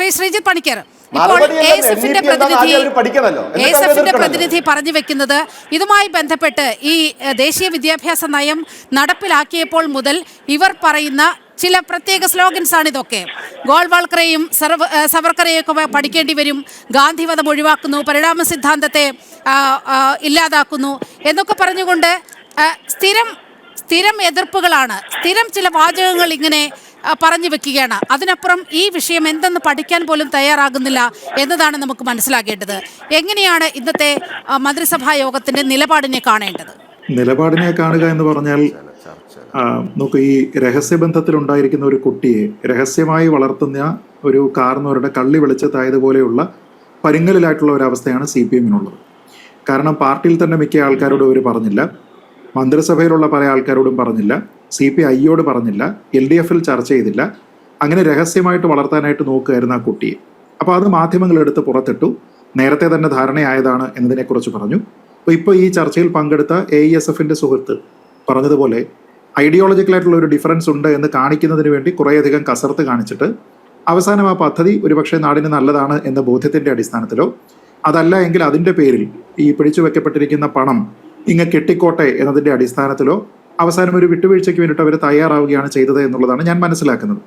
ശ്രീ ശ്രീജിത്ത് പണിക്കർ. ഇപ്പോൾ പ്രതിനിധി പറഞ്ഞു വെക്കുന്നത് ഇതുമായി ബന്ധപ്പെട്ട് ഈ ദേശീയ വിദ്യാഭ്യാസ നയം നടപ്പിലാക്കിയപ്പോൾ മുതൽ ഇവർ പറയുന്ന ചില പ്രത്യേക സ്ലോഗൻസ് ആണ് ഇതൊക്കെ. ഗോൾവാൾക്കറേയും സർവ സവർക്കറേയൊക്കെ പഠിക്കേണ്ടി വരും. ഗാന്ധിവധം ഒഴിവാക്കുന്നു. പരിണാമ സിദ്ധാന്തത്തെ ഇല്ലാതാക്കുന്നു. എന്നൊക്കെ പറഞ്ഞുകൊണ്ട് സ്ഥിരം സ്ഥിരം എതിർപ്പുകളാണ്. സ്ഥിരം ചില വാചകങ്ങൾ ഇങ്ങനെ പറഞ്ഞു വെക്കുകയാണ്. അതിനപ്പുറം ഈ വിഷയം എന്തെന്ന് പഠിക്കാൻ പോലും തയ്യാറാകുന്നില്ല എന്നതാണ് നമുക്ക് മനസ്സിലാക്കേണ്ടത് എങ്ങനെയാണ് ഇന്നത്തെ മന്ത്രിസഭാ യോഗത്തിന്റെ നിലപാടിനെ കാണേണ്ടത്? നിലപാടിനെ കാണുക എന്ന് പറഞ്ഞാൽ നമുക്ക് ഈ രഹസ്യബന്ധത്തിൽ ഉണ്ടായിരിക്കുന്ന ഒരു കുട്ടിയെ രഹസ്യമായി വളർത്തുന്ന ഒരു കാർന്നവരുടെ കള്ളി വെളിച്ചത്തായതുപോലെയുള്ള പരുങ്ങലിലായിട്ടുള്ള ഒരവസ്ഥയാണ് സി പി എമ്മിനുള്ളത്. കാരണം പാർട്ടിയിൽ തന്നെ മിക്ക ആൾക്കാരോടും അവർ പറഞ്ഞില്ല. മന്ത്രിസഭയിലുള്ള പല ആൾക്കാരോടും പറഞ്ഞില്ല സി പി ഐയോട് പറഞ്ഞില്ല എൽ ഡി എഫിൽ ചർച്ച ചെയ്തില്ല. അങ്ങനെ രഹസ്യമായിട്ട് വളർത്താനായിട്ട് നോക്കുകയായിരുന്നു ആ കുട്ടിയെ. അപ്പോൾ അത് മാധ്യമങ്ങൾ എടുത്ത് പുറത്തിട്ടു. നേരത്തെ തന്നെ ധാരണയായതാണ് എന്നതിനെക്കുറിച്ച് പറഞ്ഞു. അപ്പോൾ ഇപ്പോൾ ഈ ചർച്ചയിൽ പങ്കെടുത്ത എ ഇ എസ് എഫിന്റെ സുഹൃത്ത് പറഞ്ഞതുപോലെ ഐഡിയോളജിക്കലായിട്ടുള്ള ഒരു ഡിഫറൻസ് ഉണ്ട് എന്ന് കാണിക്കുന്നതിന് വേണ്ടി കുറേയധികം കസർത്ത് കാണിച്ചിട്ട് അവസാനം ആ പദ്ധതി ഒരുപക്ഷെ നാടിന് നല്ലതാണ് എന്ന ബോധ്യത്തിന്റെ അടിസ്ഥാനത്തിലോ അതല്ല എങ്കിൽ അതിന്റെ പേരിൽ ഈ പിടിച്ചു വെക്കപ്പെട്ടിരിക്കുന്ന പണം ഇങ്ങ് കെട്ടിക്കോട്ടെ എന്നതിന്റെ അടിസ്ഥാനത്തിലോ അവസാനം ഒരു വിട്ടുവീഴ്ചയ്ക്ക് വേണ്ടിയിട്ട് അവർ തയ്യാറാവുകയാണ് ചെയ്തത് എന്നുള്ളതാണ് ഞാൻ മനസ്സിലാക്കുന്നത്.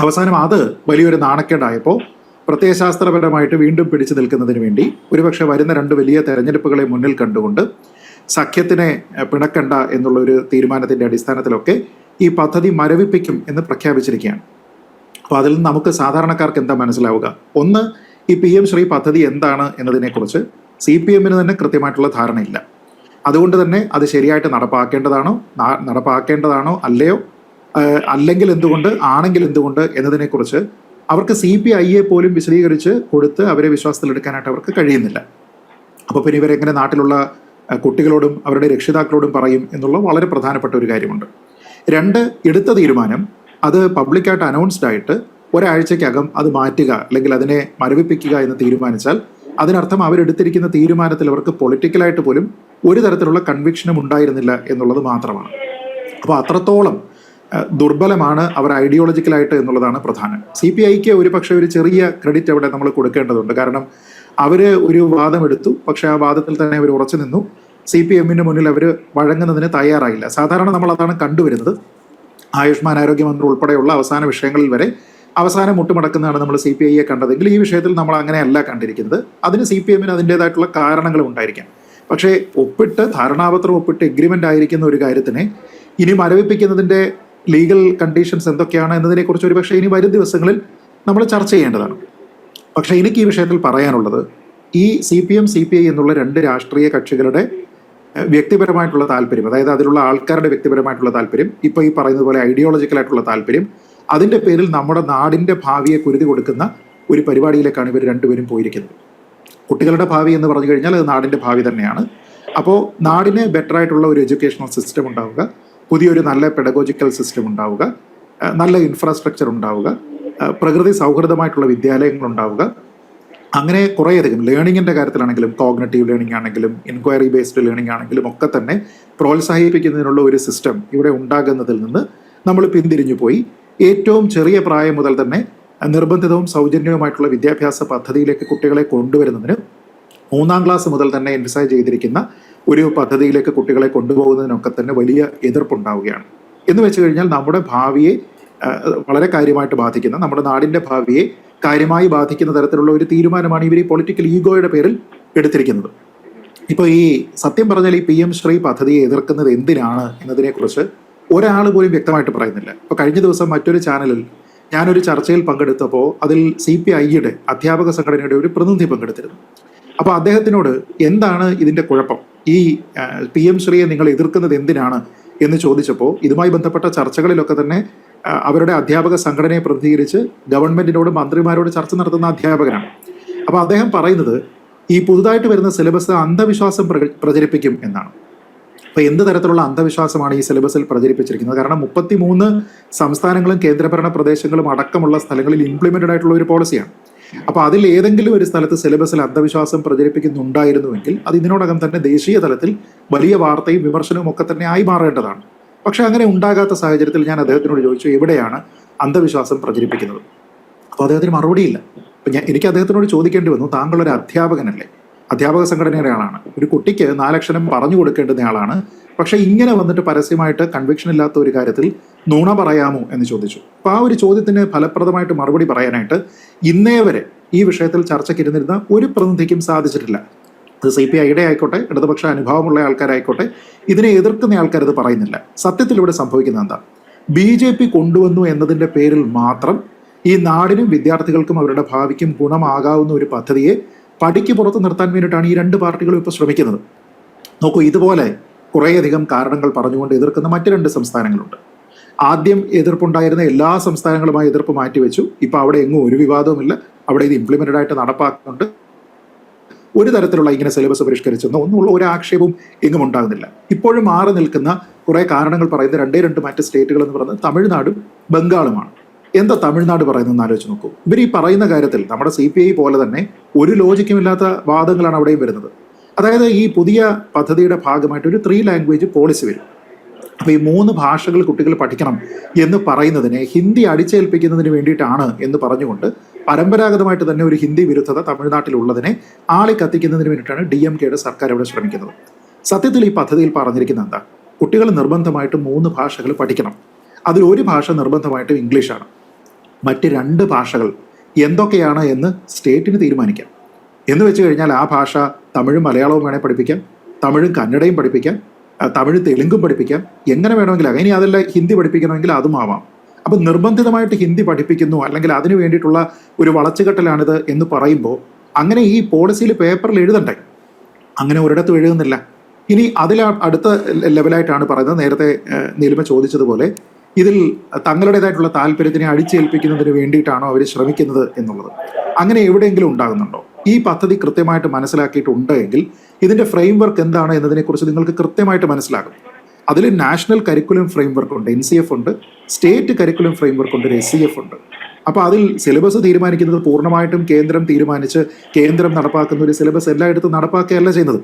അവസാനം അത് വലിയൊരു നാണക്കേടായപ്പോൾ പ്രത്യയശാസ്ത്രപരമായിട്ട് വീണ്ടും പിടിച്ചു നിൽക്കുന്നതിന് വേണ്ടി ഒരുപക്ഷെ വരുന്ന രണ്ട് വലിയ തെരഞ്ഞെടുപ്പുകളെ മുന്നിൽ കണ്ടുകൊണ്ട് സഖ്യത്തിനെ പിണക്കണ്ട എന്നുള്ള ഒരു തീരുമാനത്തിന്റെ അടിസ്ഥാനത്തിലൊക്കെ ഈ പദ്ധതി മരവിപ്പിക്കും എന്ന് പ്രഖ്യാപിച്ചിരിക്കുകയാണ്. അപ്പോൾ അതിൽ നിന്ന് നമുക്ക് സാധാരണക്കാർക്ക് എന്താ മനസ്സിലാവുക? ഒന്ന് ഈ പി എം ശ്രീ പദ്ധതി എന്താണ് എന്നതിനെക്കുറിച്ച് സി പി എമ്മിന് തന്നെ കൃത്യമായിട്ടുള്ള ധാരണയില്ല. അതുകൊണ്ട് തന്നെ അത് ശരിയായിട്ട് നടപ്പാക്കേണ്ടതാണോ? നടപ്പാക്കേണ്ടതാണോ അല്ലയോ? അല്ലെങ്കിൽ എന്തുകൊണ്ട് ആണെങ്കിൽ എന്തുകൊണ്ട് എന്നതിനെക്കുറിച്ച് അവർക്ക് സി പി ഐയെ പോലും വിശദീകരിച്ച് കൊടുത്ത് അവരെ വിശ്വാസത്തിലെടുക്കാനായിട്ട് അവർക്ക് കഴിയുന്നില്ല. അപ്പോൾ പിന്നെ ഇവരെങ്ങനെ നാട്ടിലുള്ള കുട്ടികളോടും അവരുടെ രക്ഷിതാക്കളോടും പറയും എന്നുള്ള വളരെ പ്രധാനപ്പെട്ട ഒരു കാര്യമുണ്ട്. രണ്ട് എടുത്ത തീരുമാനം അത് പബ്ലിക്കായിട്ട് അനൗൺസ്ഡ് ആയിട്ട് ഒരാഴ്ചക്കകം അത് മാറ്റുക അല്ലെങ്കിൽ അതിനെ മരവിപ്പിക്കുക എന്ന് തീരുമാനിച്ചാൽ അതിനർത്ഥം അവരെടുത്തിരിക്കുന്ന തീരുമാനത്തിൽ അവർക്ക് പൊളിറ്റിക്കലായിട്ട് പോലും ഒരു തരത്തിലുള്ള കൺവിക്ഷനും ഉണ്ടായിരുന്നില്ല എന്നുള്ളത് മാത്രമാണ്. അപ്പോൾ അത്രത്തോളം ദുർബലമാണ് അവർ ഐഡിയോളജിക്കലായിട്ട് എന്നുള്ളതാണ് പ്രധാനം. സി പി ഐക്ക് ഒരു പക്ഷേ ഒരു ചെറിയ ക്രെഡിറ്റ് അവിടെ നമ്മൾ കൊടുക്കേണ്ടതുണ്ട്. കാരണം അവർ ഒരു വാദമെടുത്തു പക്ഷേ ആ വാദത്തിൽ തന്നെ അവർ ഉറച്ചു നിന്നു. സി പി എമ്മിന് മുന്നിൽ അവർ വഴങ്ങുന്നതിന് തയ്യാറായില്ല. സാധാരണ നമ്മൾ അതാണ് കണ്ടുവരുന്നത്. ആയുഷ്മാൻ ആരോഗ്യമന്ത്രി ഉൾപ്പെടെയുള്ള അവസാന വിഷയങ്ങളിൽ വരെ അവസാനം മുട്ടുമടക്കുന്നതാണ് നമ്മൾ സി പി ഐയെ കണ്ടതെങ്കിൽ ഈ വിഷയത്തിൽ നമ്മൾ അങ്ങനെയല്ല കണ്ടിരിക്കുന്നത്. അതിന് സി പി എമ്മിന് അതിന്റെതായിട്ടുള്ള കാരണങ്ങളും ഉണ്ടായിരിക്കാം. പക്ഷേ ഒപ്പിട്ട് ധാരണാപത്രം ഒപ്പിട്ട് എഗ്രിമെന്റ് ആയിരിക്കുന്ന ഒരു കാര്യത്തിനെ ഇനി മരവിപ്പിക്കുന്നതിന്റെ ലീഗൽ കണ്ടീഷൻസ് എന്തൊക്കെയാണ് എന്നതിനെക്കുറിച്ച് ഒരു പക്ഷേ ഇനി വരും ദിവസങ്ങളിൽ നമ്മൾ ചർച്ച ചെയ്യേണ്ടതാണ്. പക്ഷേ എനിക്ക് ഈ വിഷയത്തിൽ പറയാനുള്ളത് ഈ C P M C P I എന്നുള്ള രണ്ട് രാഷ്ട്രീയ കക്ഷികളുടെ വ്യക്തിപരമായിട്ടുള്ള താല്പര്യം അതായത് അതിലുള്ള ആൾക്കാരുടെ വ്യക്തിപരമായിട്ടുള്ള താല്പര്യം ഇപ്പോൾ ഈ പറയുന്നത് പോലെ ഐഡിയോളജിക്കലായിട്ടുള്ള താല്പര്യം അതിന്റെ പേരിൽ നമ്മുടെ നാടിന്റെ ഭാവിയെ കുരുതി കൊടുക്കുന്ന ഒരു പരിപാടിയിലേക്കാണ് ഇവർ രണ്ടുപേരും പോയിരിക്കുന്നത്. കുട്ടികളുടെ ഭാവി എന്ന് പറഞ്ഞു കഴിഞ്ഞാൽ അത് നാടിന്റെ ഭാവി തന്നെയാണ്. അപ്പോൾ നാടിന് ബെറ്റർ ആയിട്ടുള്ള ഒരു എഡ്യൂക്കേഷണൽ സിസ്റ്റം ഉണ്ടാവുക പുതിയൊരു നല്ല പെഡഗോജിക്കൽ സിസ്റ്റം ഉണ്ടാവുക നല്ല ഇൻഫ്രാസ്ട്രക്ചർ ഉണ്ടാവുക പ്രകൃതി സൗഹൃദമായിട്ടുള്ള വിദ്യാലയങ്ങൾ ഉണ്ടാവുക. അങ്ങനെ കുറേയധികം ലേണിങ്ങിന്റെ കാര്യത്തിലാണെങ്കിലും കോഗ്നറ്റീവ് ലേണിംഗ് ആണെങ്കിലും ഇൻക്വയറി ബേസ്ഡ് ലേണിംഗ് ആണെങ്കിലും ഒക്കെ തന്നെ പ്രോത്സാഹിപ്പിക്കുന്നതിനുള്ള ഒരു സിസ്റ്റം ഇവിടെ ഉണ്ടാകുന്നതിൽ നിന്ന് നമ്മൾ പിന്തിരിഞ്ഞു പോയി. ഏറ്റവും ചെറിയ പ്രായം മുതൽ തന്നെ നിർബന്ധിതവും സൗജന്യവുമായിട്ടുള്ള വിദ്യാഭ്യാസ പദ്ധതിയിലേക്ക് കുട്ടികളെ കൊണ്ടുവരുന്നതിന് മൂന്നാം ക്ലാസ് മുതൽ തന്നെ എൻസൈസ് ചെയ്തിരിക്കുന്ന ഒരു പദ്ധതിയിലേക്ക് കുട്ടികളെ കൊണ്ടുപോകുന്നതിനൊക്കെ തന്നെ വലിയ എതിർപ്പുണ്ടാവുകയാണ്. എന്ന് വെച്ച് കഴിഞ്ഞാൽ നമ്മുടെ ഭാവിയെ വളരെ കാര്യമായിട്ട് ബാധിക്കുന്ന നമ്മുടെ നാടിന്റെ ഭാവിയെ കാര്യമായി ബാധിക്കുന്ന തരത്തിലുള്ള ഒരു തീരുമാനമാണ് ഇവർ ഈ പൊളിറ്റിക്കൽ ഈഗോയുടെ പേരിൽ എടുത്തിരിക്കുന്നത്. ഇപ്പോൾ ഈ സത്യം പറഞ്ഞാൽ ഈ പി എം ശ്രീ പദ്ധതിയെ എതിർക്കുന്നത് എന്തിനാണ് എന്നതിനെക്കുറിച്ച് ഒരാൾ പോലും വ്യക്തമായിട്ട് പറയുന്നില്ല. അപ്പോൾ കഴിഞ്ഞ ദിവസം മറ്റൊരു ചാനലിൽ ഞാനൊരു ചർച്ചയിൽ പങ്കെടുത്തപ്പോൾ അതിൽ സി പി ഐയുടെ അധ്യാപക സംഘടനയുടെ ഒരു പ്രതിനിധി പങ്കെടുത്തിരുന്നു. അപ്പോൾ അദ്ദേഹത്തിനോട് എന്താണ് ഇതിന്റെ കുഴപ്പം? ഈ പി എം ശ്രീയെ നിങ്ങൾ എതിർക്കുന്നത് എന്തിനാണ് എന്ന് ചോദിച്ചപ്പോൾ ഇതുമായി ബന്ധപ്പെട്ട ചർച്ചകളിലൊക്കെ തന്നെ അവരുടെ അധ്യാപക സംഘടനയെ പ്രതിനിധീകരിച്ച് ഗവൺമെന്റിനോട് മന്ത്രിമാരോട് ചർച്ച നടത്തുന്ന അധ്യാപകനാണ്. അപ്പോൾ അദ്ദേഹം പറയുന്നത് ഈ പുതുതായിട്ട് വരുന്ന സിലബസ് അന്ധവിശ്വാസം പ്രചരിപ്പിക്കും എന്നാണ്. അപ്പോൾ എന്ത് തരത്തിലുള്ള അന്ധവിശ്വാസമാണ് ഈ സിലബസിൽ പ്രചരിപ്പിച്ചിരിക്കുന്നത്? കാരണം മുപ്പത്തി മൂന്ന് സംസ്ഥാനങ്ങളും കേന്ദ്രഭരണ പ്രദേശങ്ങളും അടക്കമുള്ള സ്ഥലങ്ങളിൽ ഇംപ്ലിമെന്റഡ് ആയിട്ടുള്ള ഒരു പോളിസിയാണ് അപ്പോൾ അതിൽ ഏതെങ്കിലും ഒരു സ്ഥലത്ത് സിലബസിൽ അന്ധവിശ്വാസം പ്രചരിപ്പിക്കുന്നുണ്ടായിരുന്നുവെങ്കിൽ അത് ഇതിനോടകം തന്നെ ദേശീയ തലത്തിൽ വലിയ വാർത്തയും വിമർശനവും ഒക്കെ തന്നെ ആയി മാറേണ്ടതാണ്. പക്ഷേ അങ്ങനെ ഉണ്ടാകാത്ത സാഹചര്യത്തിൽ ഞാൻ അദ്ദേഹത്തിനോട് ചോദിച്ചു എവിടെയാണ് അന്ധവിശ്വാസം പ്രചരിപ്പിക്കുന്നത്? അപ്പോൾ അദ്ദേഹത്തിന് മറുപടിയില്ല. അപ്പം ഞാൻ എനിക്ക് അദ്ദേഹത്തിനോട് ചോദിക്കേണ്ടി വന്നു താങ്കളൊരു അധ്യാപകനല്ലേ? അധ്യാപക സംഘടനയുടെ ആളാണ്. ഒരു കുട്ടിക്ക് നാലക്ഷരം പറഞ്ഞു കൊടുക്കേണ്ടുന്ന ആളാണ്. പക്ഷെ ഇങ്ങനെ വന്നിട്ട് പരസ്യമായിട്ട് കൺവിക്ഷൻ ഇല്ലാത്ത ഒരു കാര്യത്തിൽ നുണ പറയാമോ എന്ന് ചോദിച്ചു. അപ്പോൾ ആ ഒരു ചോദ്യത്തിന് ഫലപ്രദമായിട്ട് മറുപടി പറയാനായിട്ട് ഇന്നേ വരെ ഈ വിഷയത്തിൽ ചർച്ചയ്ക്ക് ഇരുന്നിരുന്ന ഒരു പ്രതിനിധിക്കും സാധിച്ചിട്ടില്ല. അത് സി പി ഐയുടെ ആയിക്കോട്ടെ ഇടതുപക്ഷ അനുഭവമുള്ള ആൾക്കാരായിക്കോട്ടെ ഇതിനെ എതിർക്കുന്ന ആൾക്കാർ ഇത് പറയുന്നില്ല. സത്യത്തിൽ ഇവിടെ സംഭവിക്കുന്നത് എന്താ? ബി ജെ പി കൊണ്ടുവന്നു എന്നതിന്റെ പേരിൽ മാത്രം ഈ നാടിനും വിദ്യാർത്ഥികൾക്കും അവരുടെ ഭാവിക്കും ഗുണമാകാവുന്ന ഒരു പദ്ധതിയെ പടിക്ക് പുറത്ത് നിർത്താൻ വേണ്ടിയിട്ടാണ് ഈ രണ്ട് പാർട്ടികളും ഇപ്പോൾ ശ്രമിക്കുന്നത്. നോക്കൂ ഇതുപോലെ കുറേയധികം കാരണങ്ങൾ പറഞ്ഞുകൊണ്ട് എതിർക്കുന്ന മറ്റ് രണ്ട് സംസ്ഥാനങ്ങളുണ്ട്. ആദ്യം എതിർപ്പുണ്ടായിരുന്ന എല്ലാ സംസ്ഥാനങ്ങളുമായി എതിർപ്പ് മാറ്റിവെച്ചു. ഇപ്പോൾ അവിടെ എങ്ങും ഒരു വിവാദവുമില്ല. അവിടെ ഇത് ഇംപ്ലിമെന്റഡ് ആയിട്ട് നടപ്പാക്കുന്നുണ്ട്. ഒരു തരത്തിലുള്ള ഇങ്ങനെ സിലബസ് പരിഷ്കരിച്ചെന്നോ ഒന്നുമുള്ള ഒരു ആക്ഷേപവും എങ്ങും ഉണ്ടാകുന്നില്ല. ഇപ്പോഴും മാറി നിൽക്കുന്ന കുറേ കാരണങ്ങൾ പറയുന്ന രണ്ടേ രണ്ട് മറ്റ് സ്റ്റേറ്റുകൾ എന്ന് പറയുന്നത് തമിഴ്നാടും ബംഗാളുമാണ്. എന്താ തമിഴ്നാട് പറയുന്നതെന്ന് ആലോചിച്ച് നോക്കൂ. ഇവർ ഈ പറയുന്ന കാര്യത്തിൽ നമ്മുടെ സി പി ഐ പോലെ തന്നെ ഒരു ലോജിക്കുമില്ലാത്ത വാദങ്ങളാണ് അവിടെയും വരുന്നത്. അതായത് ഈ പുതിയ പദ്ധതിയുടെ ഭാഗമായിട്ട് ഒരു ത്രീ ലാംഗ്വേജ് പോളിസി വരും. അപ്പോൾ ഈ മൂന്ന് ഭാഷകൾ കുട്ടികൾ പഠിക്കണം എന്ന് പറയുന്നതിനെ ഹിന്ദി അടിച്ചേൽപ്പിക്കുന്നതിന് വേണ്ടിയിട്ടാണ് എന്ന് പറഞ്ഞുകൊണ്ട് പരമ്പരാഗതമായിട്ട് തന്നെ ഒരു ഹിന്ദി വിരുദ്ധത തമിഴ്നാട്ടിലുള്ളതിനെ ആളി കത്തിക്കുന്നതിന് വേണ്ടിയിട്ടാണ് ഡി എം കെയുടെ സർക്കാർ ഇവിടെ ശ്രമിക്കുന്നത്. സത്യത്തിൽ ഈ പദ്ധതിയിൽ പറഞ്ഞിരിക്കുന്നത് എന്താ? കുട്ടികൾ നിർബന്ധമായിട്ട് മൂന്ന് ഭാഷകൾ പഠിക്കണം. അതിൽ ഒരു ഭാഷ നിർബന്ധമായിട്ടും ഇംഗ്ലീഷാണ്. മറ്റ് രണ്ട് ഭാഷകൾ എന്തൊക്കെയാണ് എന്ന് സ്റ്റേറ്റിന് തീരുമാനിക്കാം. എന്ന് വെച്ച് കഴിഞ്ഞാൽ ആ ഭാഷ തമിഴും മലയാളവും വേണേൽ പഠിപ്പിക്കാം തമിഴും കന്നഡയും പഠിപ്പിക്കാം തമിഴ് തെലുങ്കും പഠിപ്പിക്കാം എങ്ങനെ വേണമെങ്കിലും ഇനി അതല്ല ഹിന്ദി പഠിപ്പിക്കണമെങ്കിൽ അതും ആവാം. അപ്പം നിർബന്ധിതമായിട്ട് ഹിന്ദി പഠിപ്പിക്കുന്നു അല്ലെങ്കിൽ അതിന് വേണ്ടിയിട്ടുള്ള ഒരു വളച്ചുകെട്ടലാണിത് എന്ന് പറയുമ്പോൾ അങ്ങനെ ഈ പോളിസിയിൽ പേപ്പറിൽ എഴുതണ്ടേ? അങ്ങനെ ഒരിടത്തും എഴുതുന്നില്ല. ഇനി അതിൽ അടുത്ത ലെവലായിട്ടാണ് പറയുന്നത്. നേരത്തെ നീലിമ ചോദിച്ചതുപോലെ ഇതിൽ തങ്ങളുടേതായിട്ടുള്ള താല്പര്യത്തിനെ അടിച്ചേൽപ്പിക്കുന്നതിന് വേണ്ടിയിട്ടാണോ അവർ ശ്രമിക്കുന്നത് എന്നുള്ളത്. അങ്ങനെ എവിടെയെങ്കിലും ഉണ്ടാകുന്നുണ്ടോ? ഈ പദ്ധതി കൃത്യമായിട്ട് മനസ്സിലാക്കിയിട്ടുണ്ട് എങ്കിൽ ഇതിന്റെ ഫ്രെയിം വർക്ക് എന്താണ് എന്നതിനെക്കുറിച്ച് നിങ്ങൾക്ക് കൃത്യമായിട്ട് മനസ്സിലാകും. അതിൽ നാഷണൽ കരിക്കുലം ഫ്രെയിം വർക്ക് ഉണ്ട് എൻ സി എഫ് ഉണ്ട് സ്റ്റേറ്റ് കരിക്കുലം ഫ്രെയിം വർക്ക് ഉണ്ട് എസ് സി എഫ് ഉണ്ട്. അപ്പോൾ അതിൽ സിലബസ് തീരുമാനിക്കുന്നത് പൂർണമായിട്ടും കേന്ദ്രം തീരുമാനിച്ച് കേന്ദ്രം നടപ്പാക്കുന്ന ഒരു സിലബസ് എല്ലായിടത്തും നടപ്പാക്കുകയല്ല ചെയ്യുന്നത്.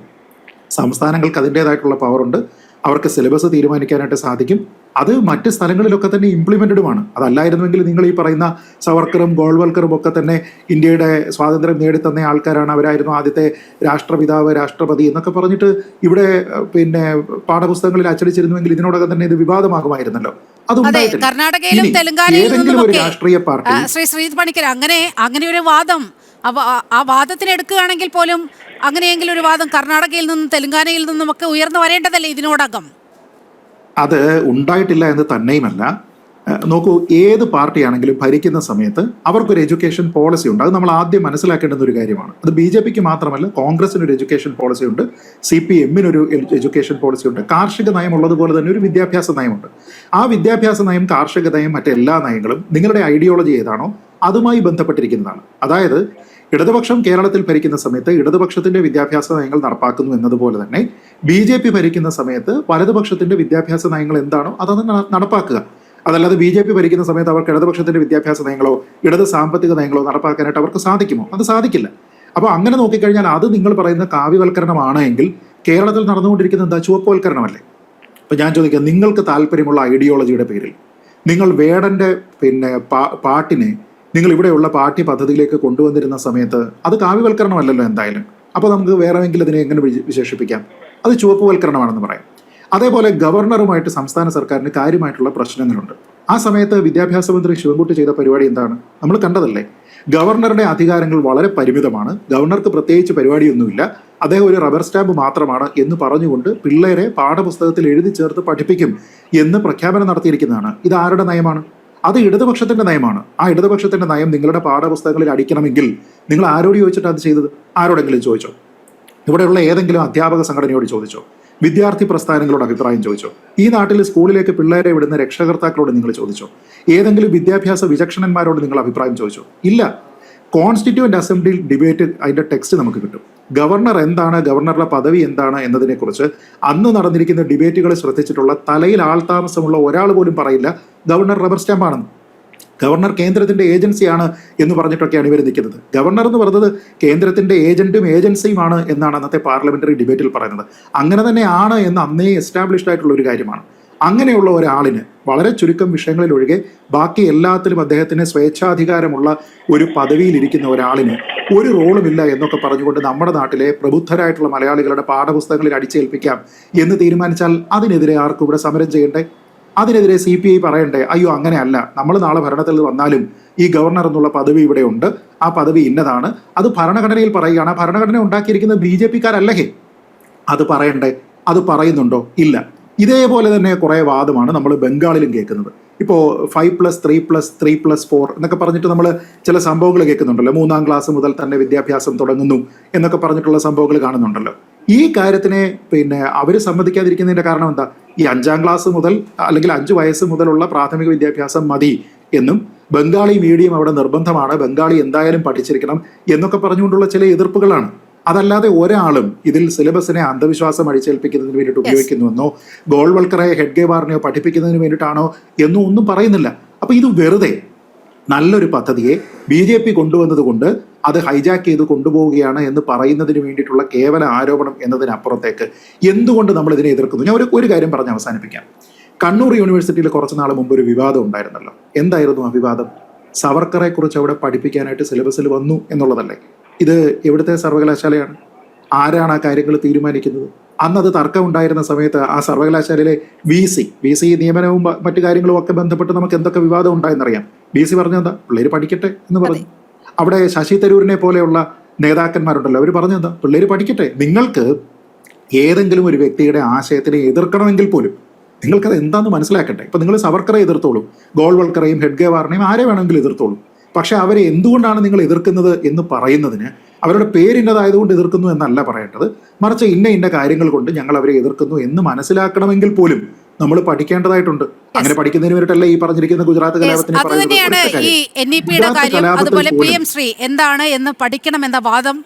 സംസ്ഥാനങ്ങൾക്ക് അതിന്റെതായിട്ടുള്ള പവറുണ്ട് അവർക്ക് സിലബസ് തീരുമാനിക്കാനായിട്ട് സാധിക്കും. അത് മറ്റ് സ്ഥലങ്ങളിലൊക്കെ തന്നെ ഇംപ്ലിമെന്റഡുമാണ് അതല്ലായിരുന്നുവെങ്കിൽ നിങ്ങൾ ഈ പറയുന്ന സവർക്കറും ഗോൾവൽക്കറും ഒക്കെ തന്നെ ഇന്ത്യയുടെ സ്വാതന്ത്ര്യം നേടിത്തന്ന ആൾക്കാരാണ് അവരായിരുന്നു ആദ്യത്തെ രാഷ്ട്രപിതാവ് രാഷ്ട്രപതി എന്നൊക്കെ പറഞ്ഞിട്ട് ഇവിടെ പിന്നെ പാഠപുസ്തകങ്ങളിൽ അച്ചടിച്ചിരുന്നുവെങ്കിൽ ഇതിനോടകം തന്നെ ഇത് വിവാദമാകുമായിരുന്നല്ലോ. അതെ കർണാടകയിലും തെലങ്കാനയിലും രാഷ്ട്രീയ പാർട്ടി ശ്രീ പണിക്കർ അങ്ങനെ അങ്ങനെ ഒരു വാദം ആ- ആ വാദത്തിന് എടുക്കുകയാണെങ്കിൽ പോലും അങ്ങനെയെങ്കിലും ഒരു വാദം കർണാടകയിൽ നിന്നും തെലങ്കാനയിൽ നിന്നും ഒക്കെ ഉയർന്നു വരേണ്ടതല്ലേ ഇതിനോടകം? അത് ഉണ്ടായിട്ടില്ല എന്ന് തന്നെയുമല്ല. നോക്കൂ ഏത് പാർട്ടിയാണെങ്കിലും ഭരിക്കുന്ന സമയത്ത് അവർക്കൊരു എഡ്യൂക്കേഷൻ പോളിസി ഉണ്ട്. അത് നമ്മൾ ആദ്യം മനസ്സിലാക്കേണ്ടുന്ന ഒരു കാര്യമാണ്. അത് ബി ജെ പിക്ക് മാത്രമല്ല കോൺഗ്രസിന് ഒരു എഡ്യൂക്കേഷൻ പോളിസി ഉണ്ട് സി പി എമ്മിനൊരു എഡ്യൂക്കേഷൻ പോളിസി ഉണ്ട് കാർഷിക നയം ഉള്ളതുപോലെ തന്നെ ഒരു വിദ്യാഭ്യാസ നയമുണ്ട്. ആ വിദ്യാഭ്യാസ നയം കാർഷിക നയം മറ്റെല്ലാ നയങ്ങളും നിങ്ങളുടെ ഐഡിയോളജി ഏതാണോ അതുമായി ബന്ധപ്പെട്ടിരിക്കുന്നതാണ്. അതായത് ഇടതുപക്ഷം കേരളത്തിൽ ഭരിക്കുന്ന സമയത്ത് ഇടതുപക്ഷത്തിന്റെ വിദ്യാഭ്യാസ നയങ്ങൾ നടപ്പാക്കുന്നു എന്നതുപോലെ തന്നെ ബി ജെ പി ഭരിക്കുന്ന സമയത്ത് വലതുപക്ഷത്തിന്റെ വിദ്യാഭ്യാസ നയങ്ങൾ എന്താണോ അതൊന്ന് നടപ്പാക്കുക. അതല്ലാതെ ബി ജെ പി ഭരിക്കുന്ന സമയത്ത് അവർക്ക് ഇടതുപക്ഷത്തിന്റെ വിദ്യാഭ്യാസ നയങ്ങളോ ഇടത് സാമ്പത്തിക നയങ്ങളോ നടപ്പാക്കാനായിട്ട് അവർക്ക് സാധിക്കുമോ? അത് സാധിക്കില്ല. അപ്പോൾ അങ്ങനെ നോക്കിക്കഴിഞ്ഞാൽ അത് നിങ്ങൾ പറയുന്ന കാവ്യവൽക്കരണമാണ് എങ്കിൽ കേരളത്തിൽ നടന്നുകൊണ്ടിരിക്കുന്ന എന്താ? ചുവപ്പുവൽക്കരണമല്ലേ? അപ്പൊ ഞാൻ ചോദിക്കാം നിങ്ങൾക്ക് താല്പര്യമുള്ള ഐഡിയോളജിയുടെ പേരിൽ നിങ്ങൾ വേടന്റെ പിന്നെ പാട്ടിനെ നിങ്ങൾ ഇവിടെയുള്ള പാഠ്യ പദ്ധതിയിലേക്ക് കൊണ്ടുവന്നിരുന്ന സമയത്ത് അത് കാവ്യവൽക്കരണമല്ലല്ലോ എന്തായാലും. അപ്പോൾ നമുക്ക് വേറെ എങ്കിലും ഇതിനെ എങ്ങനെ വിശേഷിപ്പിക്കാം? അത് ചുവപ്പുവൽക്കരണമാണെന്ന് പറയാം. അതേപോലെ ഗവർണറുമായിട്ട് സംസ്ഥാന സർക്കാരിന് കാര്യമായിട്ടുള്ള പ്രശ്നങ്ങളുണ്ട്. ആ സമയത്ത് വിദ്യാഭ്യാസ മന്ത്രി ശിവൻകുട്ടി ചെയ്ത പരിപാടി എന്താണ്? നമ്മൾ കണ്ടതല്ലേ? ഗവർണറുടെ അധികാരങ്ങൾ വളരെ പരിമിതമാണ്. ഗവർണർക്ക് പ്രത്യേകിച്ച് പരിപാടിയൊന്നുമില്ല. അദ്ദേഹം ഒരു റബ്ബർ സ്റ്റാമ്പ് മാത്രമാണ് എന്ന് പറഞ്ഞുകൊണ്ട് പിള്ളേരെ പാഠപുസ്തകത്തിൽ എഴുതി ചേർത്ത് പഠിപ്പിക്കും എന്ന് പ്രഖ്യാപനം നടത്തിയിരിക്കുന്നതാണ്. ഇത് ആരുടെ നയമാണ്? അത് ഇടതുപക്ഷത്തിന്റെ നയമാണ്. ആ ഇടതുപക്ഷത്തിന്റെ നയം നിങ്ങളുടെ പാഠപുസ്തകങ്ങളിൽ അടിക്കണമെങ്കിൽ നിങ്ങൾ ആരോട് ചോദിച്ചിട്ട് അത് ചെയ്തത്? ആരോടെങ്കിലും ചോദിച്ചോ? ഇവിടെയുള്ള ഏതെങ്കിലും അധ്യാപക സംഘടനയോട് ചോദിച്ചോ? വിദ്യാർത്ഥി പ്രസ്ഥാനങ്ങളോട് അഭിപ്രായം ചോദിച്ചോ? ഈ നാട്ടിൽ സ്കൂളിലേക്ക് പിള്ളേരെ വിടുന്ന രക്ഷകർത്താക്കളോട് നിങ്ങൾ ചോദിച്ചോ? ഏതെങ്കിലും വിദ്യാഭ്യാസ വിചക്ഷണന്മാരോട് നിങ്ങൾ അഭിപ്രായം ചോദിച്ചോ? ഇല്ല. കോൺസ്റ്റിറ്റ്യൂവന്റ് അസംബ്ലിയിൽ ഡിബേറ്റ് അതിന്റെ ടെക്സ്റ്റ് നമുക്ക് കിട്ടും. ഗവർണർ എന്താണ് ഗവർണറുടെ പദവി എന്താണ് എന്നതിനെക്കുറിച്ച് അന്ന് നടന്നിരിക്കുന്ന ഡിബേറ്റുകളെ ശ്രദ്ധിച്ചിട്ടുള്ള തലയിൽ ആൾതാമസമുള്ള ഒരാൾ പോലും പറയില്ല. ഗവർണർ റബ്ബർ സ്റ്റാമ്പാണെന്ന് ഗവർണർ കേന്ദ്രത്തിന്റെ ഏജൻസിയാണ് എന്ന് പറഞ്ഞിട്ടൊക്കെയാണ് ഇവർ നിൽക്കുന്നത്. ഗവർണർ എന്ന് പറയുന്നത് കേന്ദ്രത്തിന്റെ ഏജന്റും ഏജൻസിയുമാണ് എന്നാണ് അന്നത്തെ പാർലമെന്ററി ഡിബേറ്റിൽ പറയുന്നത്. അങ്ങനെ തന്നെ ആണ് എന്ന് അന്നേ എസ്റ്റാബ്ലിഷ്ഡ് ആയിട്ടുള്ള ഒരു കാര്യമാണ്. അങ്ങനെയുള്ള ഒരാളിന് വളരെ ചുരുക്കം വിഷയങ്ങളിൽ ഒഴികെ ബാക്കി എല്ലാത്തിലും അദ്ദേഹത്തിന് സ്വേച്ഛാധികാരമുള്ള ഒരു പദവിയിൽ ഇരിക്കുന്ന ഒരാളിന് ഒരു റോളുമില്ല എന്നൊക്കെ പറഞ്ഞുകൊണ്ട് നമ്മുടെ നാട്ടിലെ പ്രബുദ്ധരായിട്ടുള്ള മലയാളികളുടെ പാഠപുസ്തകങ്ങളിൽ അടിച്ചേൽപ്പിക്കാം എന്ന് തീരുമാനിച്ചാൽ അതിനെതിരെ ആർക്കും ഇവിടെ സമരം ചെയ്യണ്ടേ? അതിനെതിരെ സി പി ഐ പറയണ്ടേ? അയ്യോ അങ്ങനെയല്ല. നമ്മൾ നാളെ ഭരണത്തിൽ വന്നാലും ഈ ഗവർണർ എന്നുള്ള പദവി ഇവിടെ ഉണ്ട്. ആ പദവി ഇന്നതാണ്. അത് ഭരണഘടനയിൽ പറയുകയാണ്. ആ ഭരണഘടന ഉണ്ടാക്കിയിരിക്കുന്ന ബി ജെ പിക്കാരല്ലേ അത് പറയണ്ടേ? അത് പറയുന്നുണ്ടോ? ഇല്ല. ഇതേപോലെ തന്നെ കുറേ വാദമാണ് നമ്മൾ ബംഗാളിലും കേൾക്കുന്നത്. ഇപ്പോൾ five plus three plus three plus four എന്നൊക്കെ പറഞ്ഞിട്ട് നമ്മൾ ചില സംഭവങ്ങൾ കേൾക്കുന്നുണ്ടല്ലോ. മൂന്നാം ക്ലാസ് മുതൽ തന്നെ വിദ്യാഭ്യാസം തുടങ്ങുന്നു എന്നൊക്കെ പറഞ്ഞിട്ടുള്ള സംഭവങ്ങൾ കാണുന്നുണ്ടല്ലോ. ഈ കാര്യത്തിനെ പിന്നെ അവർ സമ്മതിക്കാതിരിക്കുന്നതിന്റെ കാരണം എന്താ? ഈ അഞ്ചാം ക്ലാസ് മുതൽ അല്ലെങ്കിൽ അഞ്ച് വയസ്സ് മുതലുള്ള പ്രാഥമിക വിദ്യാഭ്യാസം മതി എന്നും ബംഗാളി മീഡിയം അവിടെ നിർബന്ധമാണ്. ബംഗാളി എന്തായാലും പഠിച്ചിരിക്കണം എന്നൊക്കെ പറഞ്ഞുകൊണ്ടുള്ള ചില എതിർപ്പുകളാണ്. അതല്ലാതെ ഒരാളും ഇതിൽ സിലബസിനെ അന്ധവിശ്വാസം അടിച്ചേൽപ്പിക്കുന്നതിന് വേണ്ടിയിട്ട് ഉപയോഗിക്കുന്നുവെന്നോ ഗോൾവൽക്കറെ ഹെഡ്ഗേവാറിനെയോ പഠിപ്പിക്കുന്നതിന് വേണ്ടിയിട്ടാണോ എന്നോ ഒന്നും പറയുന്നില്ല. അപ്പൊ ഇത് വെറുതെ നല്ലൊരു പദ്ധതിയെ ബി ജെ പി കൊണ്ടുവന്നത് കൊണ്ട് അത് ഹൈജാക്ക് ചെയ്ത് കൊണ്ടുപോവുകയാണ് എന്ന് പറയുന്നതിന് വേണ്ടിയിട്ടുള്ള കേവല ആരോപണം എന്നതിനപ്പുറത്തേക്ക് എന്തുകൊണ്ട് നമ്മൾ ഇതിനെ എതിർക്കുന്നു? ഞാൻ ഒരു ഒരു കാര്യം പറഞ്ഞ് അവസാനിപ്പിക്കാം. കണ്ണൂർ യൂണിവേഴ്സിറ്റിയിൽ കുറച്ച് നാൾ മുമ്പ് ഒരു വിവാദം ഉണ്ടായിരുന്നല്ലോ. എന്തായിരുന്നു ആ വിവാദം? സവർക്കറെ കുറിച്ച് അവിടെ പഠിപ്പിക്കാനായിട്ട് സിലബസിൽ വന്നു എന്നുള്ളതല്ലേ? ഇത് എവിടുത്തെ സർവകലാശാലയാണ്? ആരാണ് ആ കാര്യങ്ങൾ തീരുമാനിക്കുന്നത്? അന്ന് അത് തർക്കം ഉണ്ടായിരുന്ന സമയത്ത് ആ സർവകലാശാലയിലെ വി സി വി സി നിയമനവും മറ്റു കാര്യങ്ങളും ഒക്കെ ബന്ധപ്പെട്ട് നമുക്ക് എന്തൊക്കെ വിവാദം ഉണ്ടായെന്നറിയാം. വി സി പറഞ്ഞെന്താ പിള്ളേര് പഠിക്കട്ടെ എന്ന് പറഞ്ഞു. അവിടെ ശശി തരൂരിനെ പോലെയുള്ള നേതാക്കന്മാരുണ്ടല്ലോ. അവർ പറഞ്ഞെന്താ പിള്ളേര് പഠിക്കട്ടെ. നിങ്ങൾക്ക് ഏതെങ്കിലും ഒരു വ്യക്തിയുടെ ആശയത്തിനെ എതിർക്കണമെങ്കിൽ പോലും നിങ്ങൾക്കത് എന്താണെന്ന് മനസ്സിലാക്കട്ടെ. ഇപ്പൊ നിങ്ങൾ സവർക്കറെ എതിർത്തോളൂ. ഗോൾവൾക്കറേയും ഹെഡ്ഗേവാറിനെയും ആരെ വേണമെങ്കിലും എതിർത്തോളൂ. പക്ഷെ അവരെ എന്തുകൊണ്ടാണ് നിങ്ങൾ എതിർക്കുന്നത് എന്ന് പറയുന്നതിന് അവരുടെ പേരിന്റെതായതുകൊണ്ട് എതിർക്കുന്നു എന്നല്ല പറയേണ്ടത്. മറിച്ച് ഇന്ന ഇന്ന കാര്യങ്ങൾ കൊണ്ട് ഞങ്ങൾ അവരെ എതിർക്കുന്നു എന്ന് മനസ്സിലാക്കണമെങ്കിൽ പോലും നമ്മൾ പഠിക്കേണ്ടതായിട്ടുണ്ട്. അങ്ങനെ പഠിക്കുന്നതിന് വേണ്ടിയിട്ടല്ല ഈ പറഞ്ഞിരിക്കുന്ന ഗുജറാത്ത് കലാപത്തിന് അതുതന്നെയാണ് ഈ എൻ ഇ പിയുടെ കാര്യം അതുപോലെ പി എം ശ്രീ എന്താണ് എന്ന് പഠിക്കണമെന്ന വാദം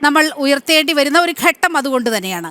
നമ്മൾ ഉയർത്തേണ്ടി വരുന്ന ഒരു ഘട്ടം അതുകൊണ്ട് തന്നെയാണ്.